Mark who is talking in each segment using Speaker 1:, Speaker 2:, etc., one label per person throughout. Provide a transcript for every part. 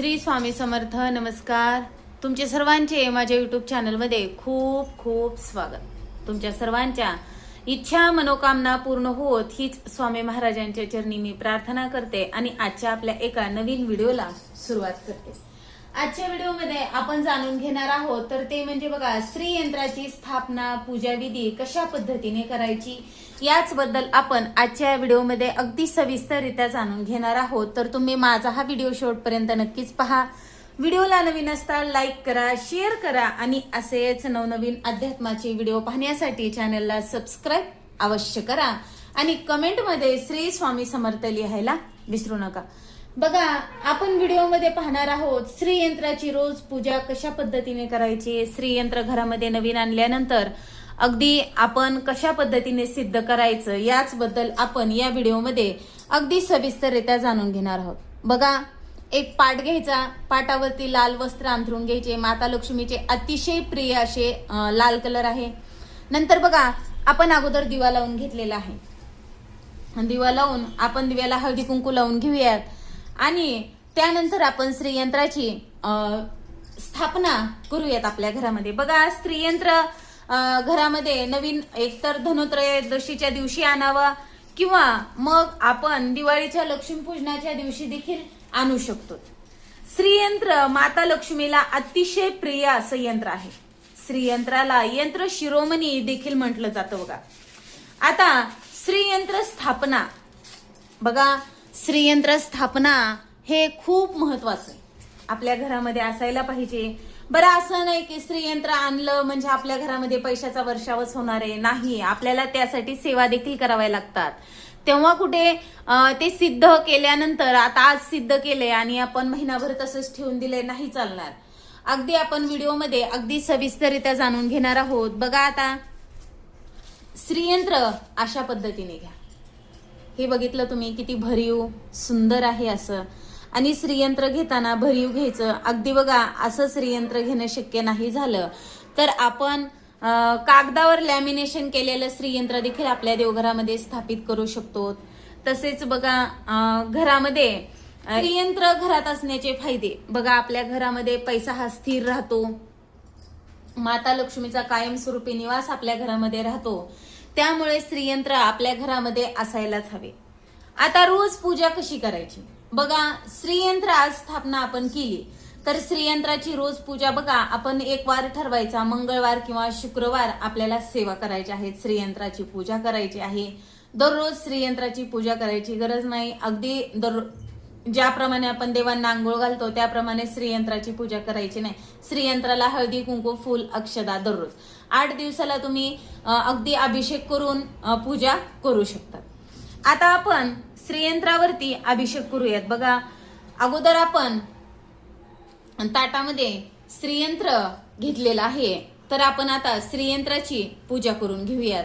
Speaker 1: श्री स्वामी समर्थ नमस्कार. तुमचे सर्वांचे माझ्या यूट्यूब चॅनलमध्ये खूप खूप स्वागत. तुमच्या सर्वांच्या इच्छा मनोकामना पूर्ण होत हीच स्वामी महाराजांच्या चरणी मी प्रार्थना करते आणि आजच्या आपल्या एका नवीन व्हिडिओला सुरुवात करते. आजच्या व्हिडिओमध्ये आपण जाणून घेणार आहोत. तर ते म्हणजे बघा स्त्री यंत्राची स्थापना पूजा विधी कशा पद्धतीने करायची याच बद्दल आपण आजच्या व्हिडिओमध्ये अगदी सविस्तररित्या जाणून घेणार आहोत. तर तुम्ही माझा हा व्हिडिओ शेवटपर्यंत नक्कीच पहा. व्हिडिओला नवीन असता लाईक करा शेअर करा आणि असेच नवनवीन अध्यात्माचे व्हिडिओ पाहण्यासाठी चॅनलला सबस्क्राईब अवश्य करा. आणि कमेंटमध्ये श्री स्वामी समर्थ लिहायला विसरू नका. बघा आपण व्हिडिओमध्ये पाहणार आहोत श्रीयंत्राची रोज पूजा कशा पद्धतीने करायची? श्रीयंत्र घरामध्ये नवीन आणल्यानंतर अगदी आपण कशा पद्धतीने सिद्ध करायचं? याच बद्दल आपण या व्हिडिओमध्ये अगदी सविस्तररित्या जाणून घेणार आहोत. बघा एक पाट घ्यायचा पाटावरती लाल वस्त्र अंथरून घ्यायचे माता लक्ष्मीचे अतिशय प्रिय असे लाल कलर आहे. नंतर बघा आपण अगोदर दिवा लावून घेतलेला आहे. दिवा लावून आपण दिव्याला हळदी कुंकू लावून घेऊयात. आणि त्यानंतर आपण श्रीयंत्राची स्थापना करूयात आपल्या घरामध्ये. बघा स्त्रीयंत्र घरामध्ये नवीन एकतर धनोत्रयोदशीच्या दिवशी आणावा किंवा मग आपण दिवाळीच्या लक्ष्मीपूजनाच्या दिवशी देखील आणू शकतो. श्रीयंत्र माता लक्ष्मीला अतिशय प्रिय असं यंत्र आहे. श्रीयंत्राला यंत्र शिरोमणी देखील म्हटलं जातं बघा. आता श्रीयंत्र स्थापना. बघा श्रीयंत्र स्थापना हे खूप महत्वाचं आहे. आपल्या घरामध्ये असायला पाहिजे. बरं असं नाही की स्त्रीयंत्र आणलं म्हणजे आपल्या घरामध्ये पैशाचा वर्षावच होणार आहे. नाही आपल्याला त्यासाठी सेवा देखील कराव्या लागतात. तेव्हा कुठे ते सिद्ध केल्यानंतर आता आज सिद्ध केले आणि आपण महिनाभर तसंच ठेवून दिले नाही चालणार. अगदी आपण व्हिडिओमध्ये अगदी सविस्तररित्या जाणून घेणार आहोत. बघा आता श्रीयंत्र अशा पद्धतीने घ्या. हे बघितलं तुम्ही किती भरीव सुंदर आहे असं. आणि श्रीयंत्र घेताना भरीव घ्यायचं. अगदी बघा असं श्रीयंत्र घेणं शक्य नाही झालं. तर आपण कागदावर लॅमिनेशन केलेलं श्रीयंत्र देखील आपल्या देवघरामध्ये स्थापित करू शकतो. तसेच बघा घरामध्ये श्रीयंत्र घरात असण्याचे फायदे. बघा आपल्या घरामध्ये पैसा हा स्थिर राहतो. माता लक्ष्मीचा कायमस्वरूपी निवास आपल्या घरामध्ये राहतो. त्यामुळे स्त्रीयंत्र आपल्या घरामध्ये असायलाच हवे. आता रोज पूजा कशी करायची? बघा स्त्रीयंत्र आज स्थापना आपण केली तर श्रीयंत्राची रोज पूजा बघा आपण एक वार ठरवायचा. मंगळवार किंवा शुक्रवार आपल्याला सेवा करायची आहे स्त्रीयंत्राची पूजा करायची आहे. दररोज श्रीयंत्राची पूजा करायची गरज नाही. अगदी दररोज ज्याप्रमाणे आपण देवांना आंघोळ घालतो त्याप्रमाणे श्रीयंत्राची पूजा करायची नाही. श्रीयंत्राला हळदी कुंकू फुल अक्षदा दररोज. आठ दिवसाला तुम्ही अगदी अभिषेक करून पूजा करू शकतात आता आपण श्रीयंत्रावरती अभिषेक करूयात. बघा अगोदर आपण ताटामध्ये श्रीयंत्र घेतलेलं आहे. तर आपण आता श्रीयंत्राची पूजा करून घेऊयात.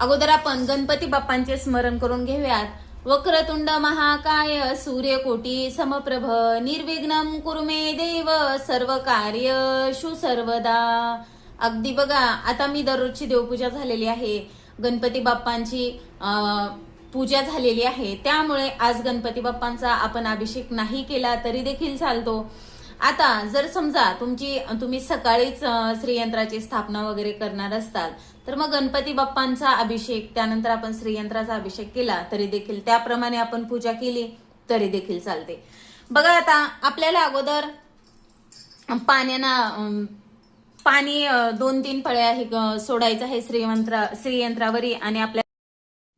Speaker 1: अगोदर आपण गणपती बाप्पांचे स्मरण करून घेऊयात. वक्रतुंड महाकाय सूर्यकोटी समप्रभ निर्विघ्नम कुरुमे देव सर्व कार्य शु सर्वदा. अगदी बघा आता मी दररोजची देवपूजा झालेली आहे. गणपती बाप्पांची पूजा झालेली आहे. त्यामुळे आज गणपती बाप्पांचा आपण अभिषेक नाही केला तरी देखील चालतो. आता जर समजा तुमची तुम्ही सकाळीच श्रीयंत्राची स्थापना वगैरे करणार असताल तर मग गणपती बाप्पांचा अभिषेक त्यानंतर आपण श्रीयंत्राचा अभिषेक केला तरी देखील त्याप्रमाणे आपण पूजा केली तरी देखील चालते. बघा आता आपल्याला अगोदर पाण्याना पाणी दोन तीन फळ्या हे सोडायचं आहे श्रीयंत्रा श्रीयंत्रावरी आणि आपल्या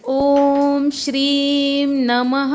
Speaker 1: ओम श्रीम नमः.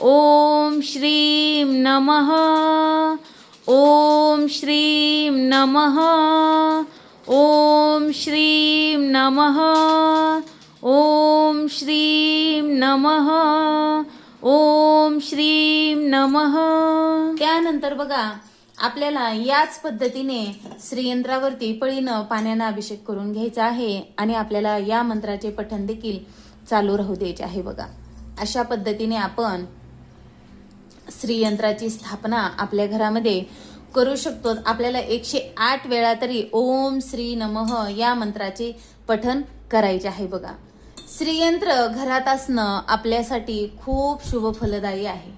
Speaker 1: ॐ श्रीं नमः। ॐ श्रीं नमः। ॐ श्रीं नमः। ओम श्रीं नमः। ओम श्रीम नमः। त्यानंतर बघा आपल्याला याच पद्धतीने श्रीयंत्रावरती पळीनं पाण्यानं अभिषेक करून घ्यायचा आहे आणि आपल्याला या मंत्राचे पठण देखील चालू राहू द्यायचे आहे बघा. अशा पद्धतीने आपण श्रीयंत्राची स्थापना आपल्या घरामध्ये करू शकतो. आपल्याला एकशे आठ वेळा तरी ओम श्री नमः या मंत्राचे पठन करायचे आहे बघा. श्रीयंत्र घरात असणं आपल्यासाठी खूप शुभ फलदायी आहे.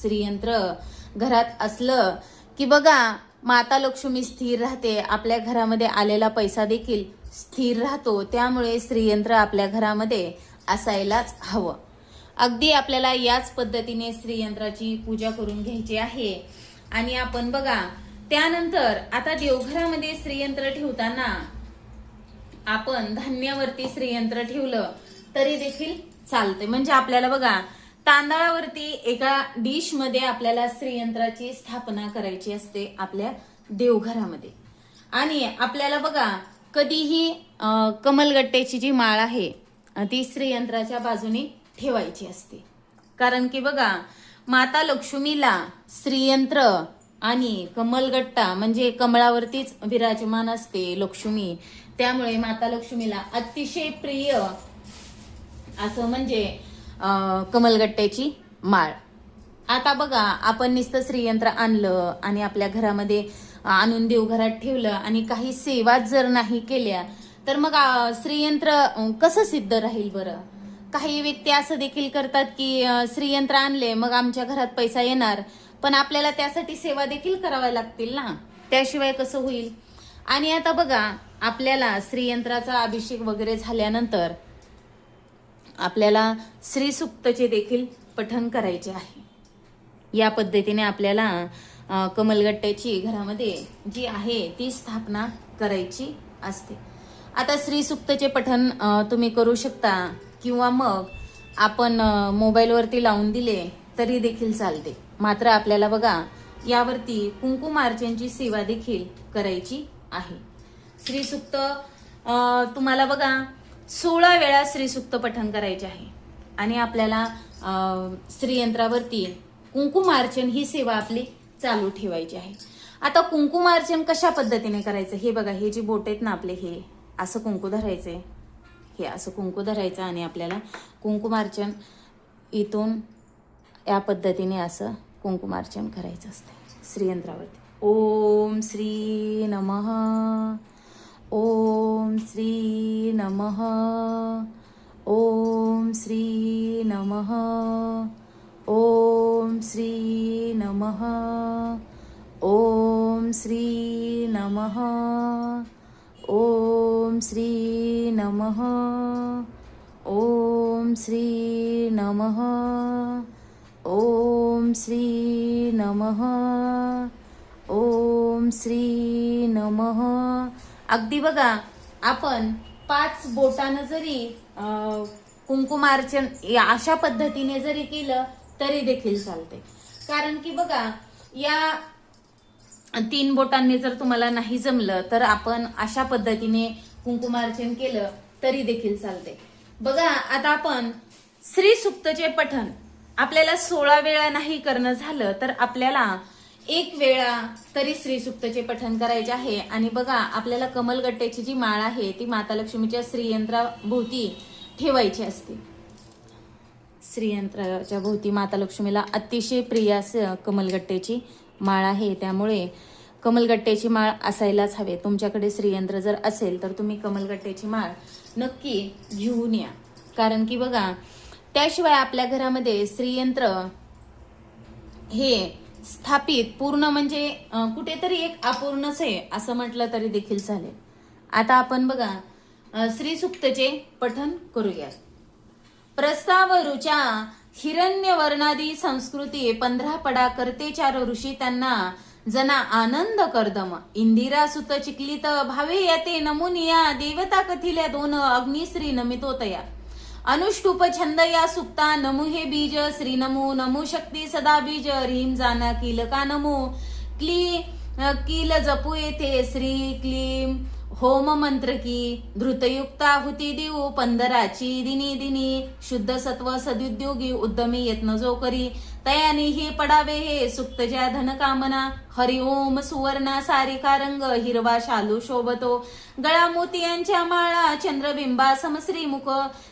Speaker 1: श्रीयंत्र घरात असलं की बघा माता लक्ष्मी स्थिर राहते आपल्या घरामध्ये आलेला पैसा देखील स्थिर राहतो. त्यामुळे श्रीयंत्र आपल्या घरामध्ये असायलाच हवं. अगदी आपल्याला याच पद्धतीने श्रीयंत्राची पूजा करून घ्यायची आहे. आणि आपण बघा त्यानंतर आता देवघरामध्ये श्रीयंत्र ठेवताना आपण धान्यावरती श्रीयंत्र ठेवलं तरी देखील चालते म्हणजे आपल्याला बघा तांदळावरती एका डिशमध्ये आपल्याला श्रीयंत्राची स्थापना करायची असते आपल्या देवघरामध्ये. आणि आपल्याला बघा कधीही कमलगट्ट्याची जी माळ आहे ती श्रीयंत्राच्या बाजूने ठेवायची असते. कारण की बघा माता लक्ष्मीला श्रीयंत्र आणि कमलगट्टा म्हणजे कमळावरतीच विराजमान असते लक्ष्मी. त्यामुळे माता लक्ष्मीला अतिशय प्रिय असं म्हणजे कमलगट्ट्याची माळ. आता बघा आपण नुसतं श्रीयंत्र आणलं आणि आपल्या घरामध्ये आणून देवघरात ठेवलं आणि काही सेवा जर नाही केल्या तर मग श्रीयंत्र कसं सिद्ध राहील बरं? काही व्यक्ती असं देखील करतात की श्रीयंत्र आणले मग आमच्या घरात पैसा येणार. पण आपल्याला त्यासाठी सेवा देखील कराव्या लागतील ना. त्याशिवाय कसं होईल? आणि आता बघा आपल्याला श्रीयंत्राचा अभिषेक वगैरे झाल्यानंतर आपल्याला श्रीसुक्तचे देखील पठण करायचे आहे. या पद्धतीने आपल्याला कमलगट्ट्याची घरामध्ये जी आहे ती स्थापना करायची असते. आता श्रीसुक्तचे पठण तुम्ही करू शकता. किंवा मग आपण मोबाईलवरती लावून दिले तरी देखील चालते. मात्र आपल्याला बघा यावरती कुंकुमार्चनची सेवा देखील करायची आहे. श्रीसुक्त तुम्हाला बघा सोळा वेळा श्रीसुक्त पठण करायचे आहे. आणि आपल्याला श्रीयंत्रावरती कुंकुमार्चन ही सेवा आपली चालू ठेवायची आहे. आता कुंकुमार्चन कशा पद्धतीने करायचं? हे बघा हे जे बोट आहेत ना आपले हे असं कुंकू धरायचे हे असं कुंकू धरायचं आणि आपल्याला कुंकुमार्चन इथून या पद्धतीने असं कुंकुमार्चन करायचं असतं. श्रीयंत्रावरती. ओम श्री नमः. ओम श्री नमः. ओम श्री नमः. ओम श्री नमः. ओम श्री नमः. ओम श्री नमः। ओम श्री नमः। ओम श्री नमः। ओम श्री नमः। अगदी बघा आपण पाच बोटानं जरी कुंकुमार्चन या अशा पद्धतीने जरी केलं तरी देखील चालते कारण की बघा या तीन बोटांनी जर तुम्हाला नाही जमलं तर आपण अशा पद्धतीने कुंकुमार्चन केलं तरी देखील चालते. बघा आता आपण श्री सुक्तचे पठन आपल्याला सोळा वेळा नाही करणं झालं तर आपल्याला एक वेळा तरी श्री सुक्तचे करायचे आहे. आणि बघा आपल्याला कमलगट्ट्याची जी माळ आहे ती माता लक्ष्मीच्या श्रीयंत्राभोवती ठेवायची असते. श्रीयंत्राच्या भोवती माता लक्ष्मीला अतिशय प्रिय असं कमलगट्ट्याची माळ आहे. त्यामुळे कमलगट्ट्याची माळ असायलाच हवे. तुमच्याकडे श्रीयंत्र जर असेल तर तुम्ही कमलगट्ट्याची माळ नक्की घेऊन या. कारण की बघा त्याशिवाय आपल्या घरामध्ये श्रीयंत्र हे स्थापित पूर्ण म्हणजे कुठेतरी एक अपूर्णच आहे असं म्हटलं तरी देखील चालेल. आता आपण बघा अं, श्रीसुक्तचे पठन करूया प्रस्ताव रुचा हिरण्य वर्णादी संस्कृती पंधरा पडा करते चार ऋषी त्यांना जना आनंद करदम. इंदिरा सुत चिकलित भावे येते नमुनिया देवता कथिल्या दोन अग्निश्री नमितोतया. अनुष्टुप छंद या सुक्ता नमु हे बीज श्री नमो नमो शक्ती सदा बीज रीम जाना किल का नमो. क्ली किल जपू येथे श्री क्लीम होम मंत्र की धृतयुक्ता हुती देऊ पंधराची दिनी दिनी शुद्ध सत्व सद्युद्योगी उद्यमी यत्न जो करी तयाने हे पडावे हे सुप्त ज्या धन कामना हरिओम सुवर्णा सारिका रंग हिरवा शालू शोभतो. गळा मोतियांच्या माळा चंद्रबिंबा समश्रीमुख.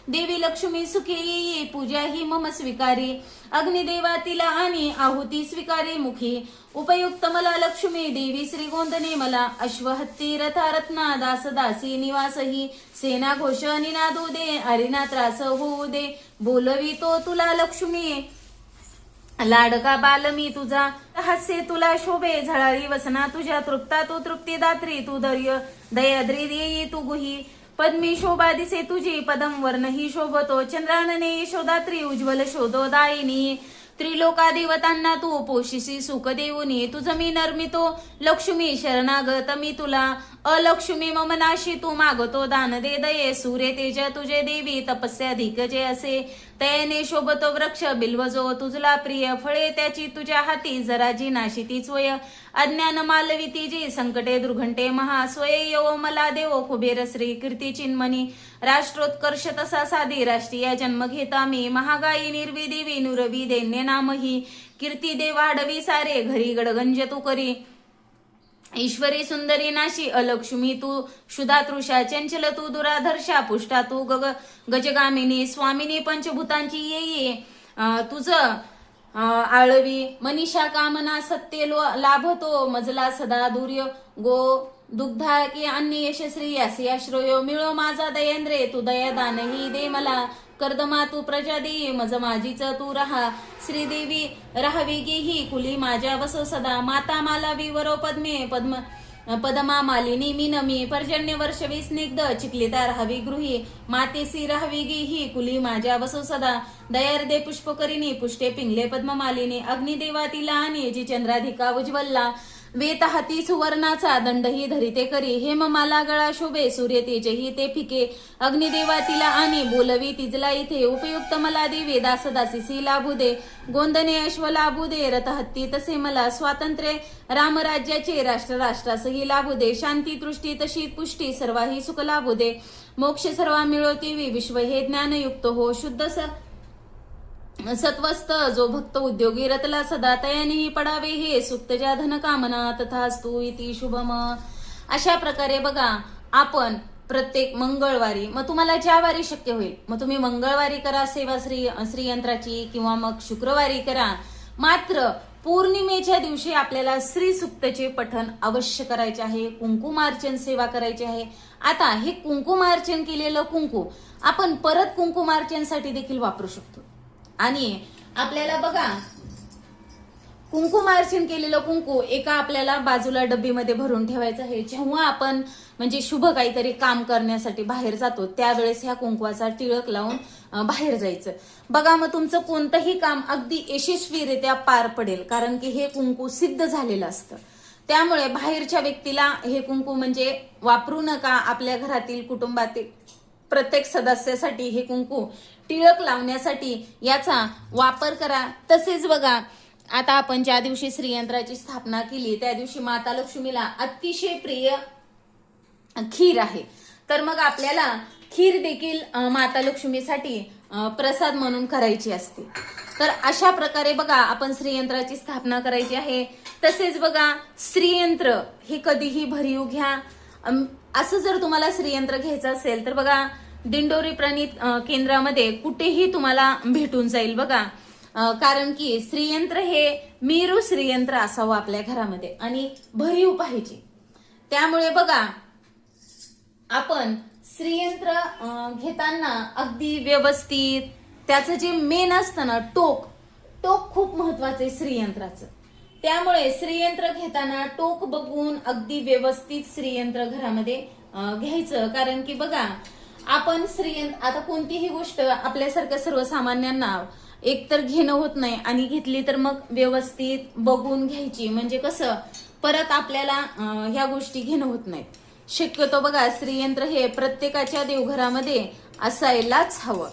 Speaker 1: देवी लक्ष्मी सुखी येई पूजा ही मम स्वीकारी. अग्निदेवा तिला आणि आहुती स्वीकारी मुखी. उपयुक्त मला लक्ष्मी देवी श्रीगोंदने मला. अश्वहत्ती रथा रत्ना दास दासी निवासही. सेना घोष निनादू दे अरिना त्रास होऊ दे. बोलवी तो तुला लक्ष्मी. लाडका बाल मी तुझा हास्य तुला शोभे झळाळी वसना तुझ्या तृप्ता तू तृप्ती दात्री तू दर्य दयाद्री देई तू गुही. पद्मी शोभा दिसे तुझी पदम वर्ण ही शोभतो चंद्रानने यशोदात्री उज्ज्वल शोधो दायिनी. त्रिलोकादेवतांना तू पोशिसी सुख देऊनी. तुझ मी नर्मितो लक्ष्मी शरणागत मी तुला. अलक्ष्मी मम नाशी तू मागतो दान दे दये सूर्य तेज तुझे देवी तपस्या जे असे. तयने शोभतो वृक्ष बिल्वजो तुझला प्रिय फळे त्याची तुझ्या हाती जराजी नाशी ती चोय अज्ञान मालविती जी संकटे दुर्घंटे महास्वय यो मला देवो कुबेर श्री कीर्ती चिन्मनी राष्ट्रोत्कर्ष तसा साधी राष्ट्रीय जन्म घेता मी. महागाई निर्वी देवी नुरवी दैन्य नामही. कीर्ती देवाडवी सारे घरी गडगंज तू करी. ईश्वरी सुंदरी नाशी अलक्ष्मी तू शुदा तृषा चंचल तू दुराधर्षा पुष्टा तू गग गजगामिनी स्वामिनी पंचभूतांची येई ये. तुझं आळवी मनीषा कामना सत्य लो- लाभतो मजला सदा दुर्य गो दुग्धा की अन्य यशस्वी यासी आश्रयो मिळो माझा दयेंद्रे तू दयादानही दे मला. कर्दमा तू प्रजा देई मज माझीच तू रहा. श्रीदेवी राहावी गी ही कुली माझ्या वसो सदा. माता माला विवरो पद्मे पद्म पदमा मालिनी मीनमी पर्जन्य वर्षवी स्निग्ध चिकलिता राहावी गृही. मातेसी राहावी गी ही कुली माझ्या वसो सदा. दयार्दे पुष्पकरिणी पुष्टे पिंगले पद्ममालिनी अग्निदेवा तिला आणि जी चंद्राधिका उज्वलला वेत हाती सुवर्णाचा दंडही धरिते करी. हेम माला गळा शोभे सूर्य तेजही ते फिके. अग्निदेवा तिला आणि बोलवी तिजला इथे. उपयुक्त मला देवे दास दासीसी लाभू दे गोंदने अश्व लाभू दे रथ हत्ती तसे मला स्वातंत्र्य. रामराज्याचे राष्ट्र राष्ट्रासही लाभू दे शांती दृष्टी तशी पुष्टी सर्वाही सुख लाभू दे मोक्ष सर्वा मिळवती विश्व हे ज्ञानयुक्त हो. शुद्ध स सत्वस्त जो भक्त उद्योगी रतला सदा तयानेही पडावे हे सुक्त धनकामना धन कामना तथास्तु इति शुभम. अशा प्रकारे बघा आपण प्रत्येक मंगळवारी मग तुम्हाला ज्या वारी शक्य होईल मग तुम्ही मंगळवारी करा सेवा श्री श्रीयंत्राची किंवा मग शुक्रवारी करा. मात्र पौर्णिमेच्या दिवशी आपल्याला श्री सुक्तचे पठन अवश्य करायचे आहे कुंकुमार्चन सेवा करायची आहे. आता हे कुंकुमार्चन केलेलं कुंकू आपण परत कुंकुमार्चनसाठी देखील वापरू शकतो. आणि आपल्याला बघा कुंकुमार्चन केलेलं कुंकू एका आपल्याला बाजूला डब्बीमध्ये भरून ठेवायचं. आहे जेव्हा आपण म्हणजे शुभ काहीतरी काम करण्यासाठी बाहेर जातो त्यावेळेस ह्या कुंकवाचा टिळक लावून बाहेर जायचं. बघा मग तुमचं कोणतंही काम अगदी यशस्वीरित्या पार पडेल कारण की हे कुंकू सिद्ध झालेलं असतं. त्यामुळे बाहेरच्या व्यक्तीला हे कुंकू म्हणजे वापरू नका आपल्या घरातील कुटुंबातील प्रत्येक सदस्यासाठी हे कुंकू टिळक लावण्यासाठी याचा वापर करा. तसेच बघा आता आपण ज्या दिवशी श्रीयंत्राची स्थापना केली त्या दिवशी माता लक्ष्मीला अतिशय प्रिय खीर आहे. तर मग आपल्याला खीर देखील माता लक्ष्मीसाठी प्रसाद म्हणून करायची असते. तर अशा प्रकारे बघा आपण श्रीयंत्राची स्थापना करायची आहे. तसेच बघा श्रीयंत्र हे कधीही भरीव घ्या. असं जर तुम्हाला श्रीयंत्र घ्यायचं असेल तर बघा दिंडोरी प्रणित केंद्रामध्ये कुठेही तुम्हाला भेटून जाईल बघा. कारण की श्रीयंत्र हे मेरू श्रीयंत्र असावं आपल्या घरामध्ये आणि भरीव पाहिजे. त्यामुळे बघा आपण श्रीयंत्र घेताना अगदी व्यवस्थित त्याचं जे मेन असतं ना टोक टोक खूप महत्वाचं आहे श्रीयंत्राचं. त्यामुळे श्रीयंत्र घेताना टोक बघून अगदी व्यवस्थित श्रीयंत्र घरामध्ये घ्यायचं. कारण की बघा आपण श्रीयंत्र आता कोणतीही गोष्ट आपल्यासारख्या सर्वसामान्यांना एकतर घेणं होत नाही आणि घेतली तर मग व्यवस्थित बघून घ्यायची. म्हणजे कसं परत आपल्याला ह्या गोष्टी घेणं होत नाहीत. शक्यतो बघा श्रीयंत्र हे प्रत्येकाच्या देवघरामध्ये असायलाच हवं.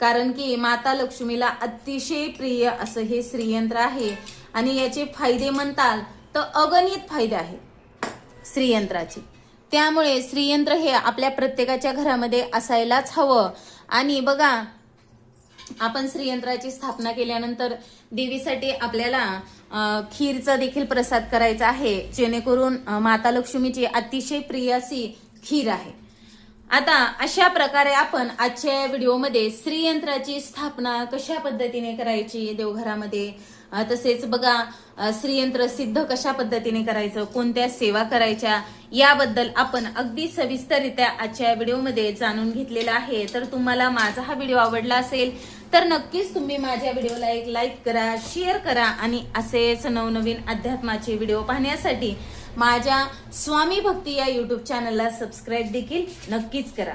Speaker 1: कारण की माता लक्ष्मीला अतिशय प्रिय असं हे श्रीयंत्र आहे. आणि याचे फायदे म्हणताल तर अगणित फायदे आहेत. श्रीयंत्राचे. त्यामुळे श्रीयंत्र हे आपल्या प्रत्येकाच्या घरामध्ये असायलाच हवं. आणि बघा आपण श्रीयंत्राची स्थापना केल्यानंतर देवीसाठी आपल्याला खीरचा देखील प्रसाद करायचा आहे जेणेकरून माता लक्ष्मीची अतिशय प्रिय अशी खीर आहे. आता अशा प्रकारे आपण आजच्या या व्हिडिओमध्ये श्रीयंत्राची स्थापना कशा पद्धतीने करायची देवघरामध्ये? तसेच बघा श्रीयंत्र सिद्ध कशा पद्धतीने करायचं कोणत्या सेवा करायच्या याबद्दल आपण अगदी सविस्तररित्या आजच्या व्हिडिओमध्ये जाणून घेतलेला आहे. तर तुम्हाला माझा हा व्हिडिओ आवडला असेल तर नक्कीच तुम्ही माझ्या व्हिडिओला एक लाईक करा शेअर करा आणि असेच नवनवीन अध्यात्माचे व्हिडिओ पाहण्यासाठी माझ्या स्वामी भक्ती या युट्यूब चॅनलला सबस्क्राईब देखील नक्कीच करा.